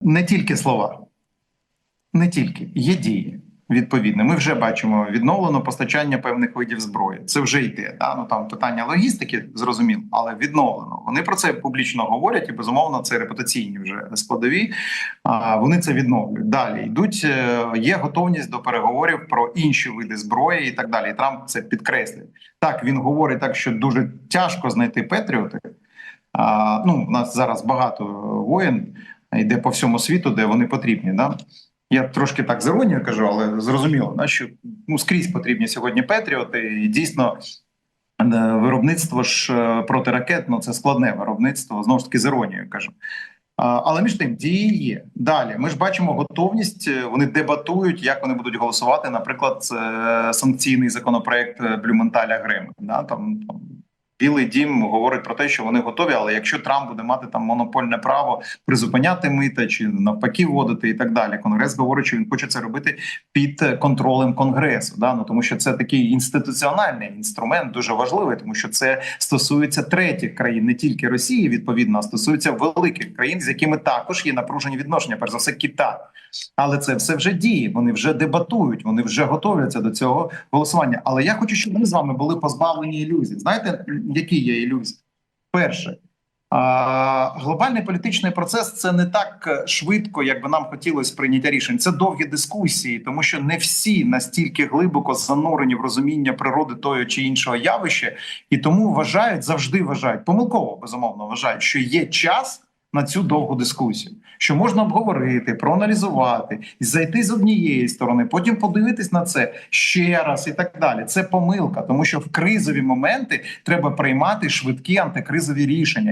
не тільки слова, не тільки є дії. Відповідно, ми вже бачимо відновлено постачання певних видів зброї. Це вже йде. Да? Ну там питання логістики зрозуміло, але відновлено. Вони про це публічно говорять, і безумовно це репутаційні вже складові. А вони це відновлюють. Далі йдуть. е, Є готовність до переговорів про інші види зброї і так далі. Трамп це підкреслює. Так він говорить так, що дуже тяжко знайти Петріоти. А, ну, у нас зараз багато воєн йде по всьому світу, де вони потрібні. Да? Я трошки так з іронією кажу, але зрозуміло, да, що ну, скрізь потрібні сьогодні Петріоти, і дійсно. е, Виробництво ж е, протиракет, ну це складне виробництво, знову ж таки з іронією кажу. Але між тим дії є далі. Ми ж бачимо готовність. е, Вони дебатують, як вони будуть голосувати. Наприклад, санкційний законопроект Блюменталя Грема. Да, там, там Білий дім говорить про те, що вони готові, але якщо Трамп буде мати там монопольне право призупиняти мита чи навпаки вводити і так далі. Конгрес говорить, що він хоче це робити під контролем конгресу. Да? Ну тому що це такий інституціональний інструмент, дуже важливий, тому що це стосується третіх країн, не тільки Росії, відповідно, а стосується великих країн, з якими також є напружені відношення, перш за все, Китай. Але це все вже діє. Вони вже дебатують, вони вже готовляться до цього голосування. Але я хочу, щоб ми з вами були позбавлені ілюзій. Знаєте, які є ілюзії? Перше, глобальний політичний процес це не так е, швидко, як би нам хотілося прийняття рішень. Це довгі дискусії, тому що не всі настільки глибоко занурені в розуміння природи того чи іншого явища, і тому вважають завжди вважають помилково безумовно вважають, що є час на цю довгу дискусію, що можна обговорити, проаналізувати, і зайти з однієї сторони, потім подивитись на це ще раз і так далі. Це помилка, тому що в кризові моменти треба приймати швидкі антикризові рішення.